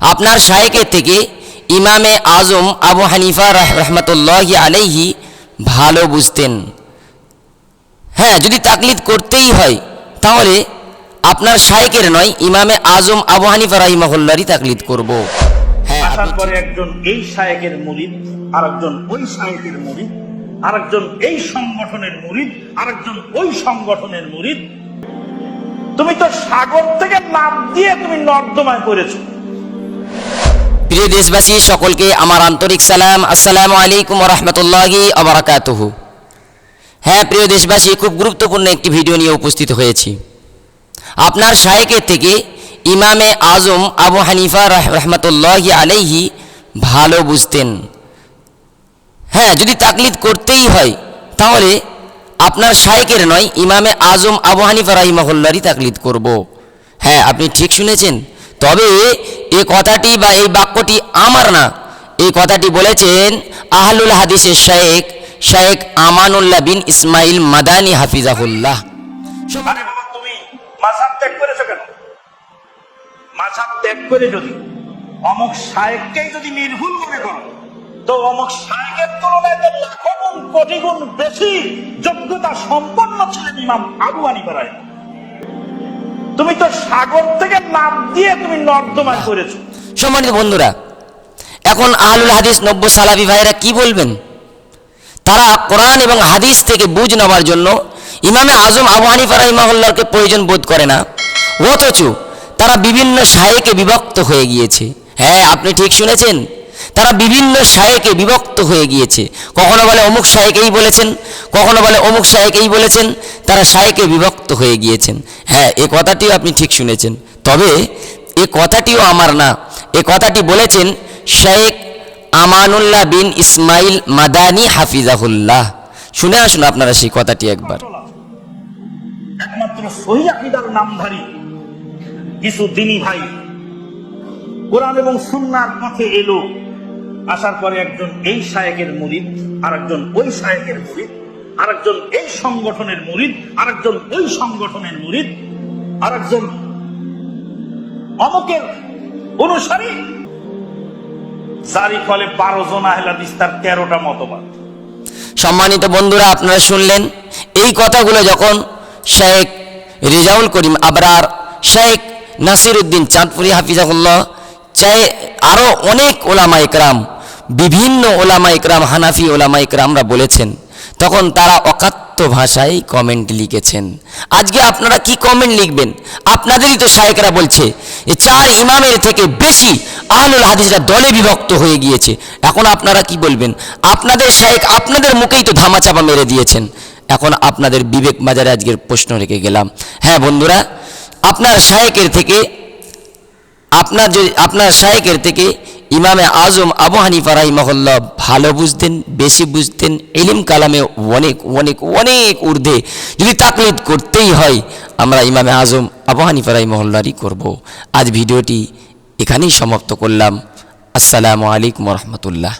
আপনার শায়েকের থেকে ইমামে আজম আবু হানিফা রহমতুল্লাহ আলাইহি ভালো বুঝতেন। হ্যাঁ যদি তাকলিদ করতেই হয় তাহলে আপনার শায়েকের নয় ইমামে আজম আবু হানিফা রাহিমাহুল্লারই তাকলিদ করব। হ্যাঁ আসার আপনি পরে একজন এই শায়েকের মুরিদ আরেকজন ওই শায়েকের মুরিদ আরেকজন এই সংগঠনের মুরিদ আরেকজন ওই সংগঠনের মুরিদ। তুমি তো সাগর থেকে লাভ দিয়ে তুমি নর্দমায় করেছ প্রিয় দেশবাসী, সকলকে আমার আন্তরিক সালাম। আসসালামু আলাইকুম রহমতুল্লাহি আবরাকাতুহু হ্যাঁ প্রিয় দেশবাসী, খুব গুরুত্বপূর্ণ একটি ভিডিও নিয়ে উপস্থিত হয়েছি। আপনার শায়েকের থেকে ইমামে আজম আবু হানিফা রহ- রহমতুল্লাহি আলাইহি ভালো বুঝতেন। হ্যাঁ যদি তাকলিদ করতেই হয়, তাহলে আপনার শায়েকের নয়, ইমামে আজম আবু হানিফা রাহিমাহুল্লারই তাকলিদ করব। হ্যাঁ আপনি ঠিক শুনেছেন তবে এ কথাটি বা এই বাক্যটি আমার না। এই কথাটি বলেছেন আহলুল হাদিসের শায়েক শায়েক আমানুল্লাহ বিন ইসমাইল মাদানী হাফিজাহুল্লাহ। যোগ্যতা সম্পন্ন ছিলেন ইমাম আবু রায় তুমি তো সাগর থেকে লাভ দিয়ে তুমি নর্দমায় করেছ সম্মানিত বন্ধুরা, এখন আহলুল হাদিস নব্য সালাফি ভাইরা কি বলবেন? তারা কোরআন এবং হাদিস থেকে বুঝ নেওয়ার জন্য ইমামে আজম আবু হানিফা রাহিমাহুল্লাহকে প্রয়োজন বোধ করে না, অথচ তারা বিভিন্ন শায়েকে বিভক্ত হয়ে গিয়েছে। হ্যাঁ আপনি ঠিক শুনেছেন? তারা বিভিন্ন শায়েকে বিভক্ত হয়ে গিয়েছে। কখনো বলে অমুক শায়েকেই বলেছেন, কখনো বলে অমুক শায়েকেই বলেছেন, তারা শায়েকে বিভক্ত হয়ে গিয়েছেন। হ্যাঁ এ কথাটিও আপনি ঠিক শুনেছেন। তবে এ কথাটিও আমার না। এ কথাটি বলেছেন শেখ আমানুল্লাহ বিন ইসমাইল মাদানি হাফিজাহুল্লাহ। শুনে আসুন আপনারা সেই কথাটি একবার। একমাত্র সহি আকিদার নামধারী কিছু দিনী ভাই, কোরআন এবং সুন্নার পথে এলো। আসার পরে একজন এই শায়েকের মুরিদ, আরেকজন ওই শায়েকের মুরিদ, আরেকজন এই সংগঠনের মুরিদ, আরেকজন ওই সংগঠনের মুরিদ, আরেকজন অমকের অনুসারী। যারই ফলে বারো জন আহলা দিস্তার তেরোটা মতবাদ। সম্মানিত বন্ধুরা, আপনারা শুনলেন এই কথাগুলো যখন শেখ রেজাউল করিম আবরার শেখ নাসির উদ্দিন চাঁদপুরি হাফিজাহুল্লাহ চাই আরও অনেক ওলামা ইকরাম বিভিন্ন ওলামা ইকরাম, হানাফি ওলামা ইকরামরা বলেছেন, তখন তারা অকাত্য ভাষায় কমেন্ট লিখেছেন। আজকে আপনারা কি কমেন্ট লিখবেন? আপনাদেরই তো শায়েকরা বলছে যে চার ইমামের থেকে বেশি আহলুল হাদিসরা দলে বিভক্ত হয়ে গিয়েছে। এখন আপনারা কি বলবেন? আপনাদের শায়েক আপনাদের মুখেই তো ধামাচাপা মেরে দিয়েছেন। এখন আপনাদের বিবেক বাজারে আজকের প্রশ্ন রেখে গেলাম। হ্যাঁ বন্ধুরা, আপনার শায়েকের থেকে, আপনার যদি, আপনার শায়েকের থেকে ইমামে আজম আবু হানিফা রাহিমাহুল্লাহ ভালো বুঝতেন, বেশি বুঝতেন এলিম কালামে অনেক অনেক অনেক ঊর্ধ্বে। যদি তাকলিদ করতেই হয়, আমরা ইমামে আজম আবু হানিফা মহল্লারই করব। আজ ভিডিওটি এখানেই সমাপ্ত করলাম। আসসালামু আলাইকুম রহমতুল্লাহ।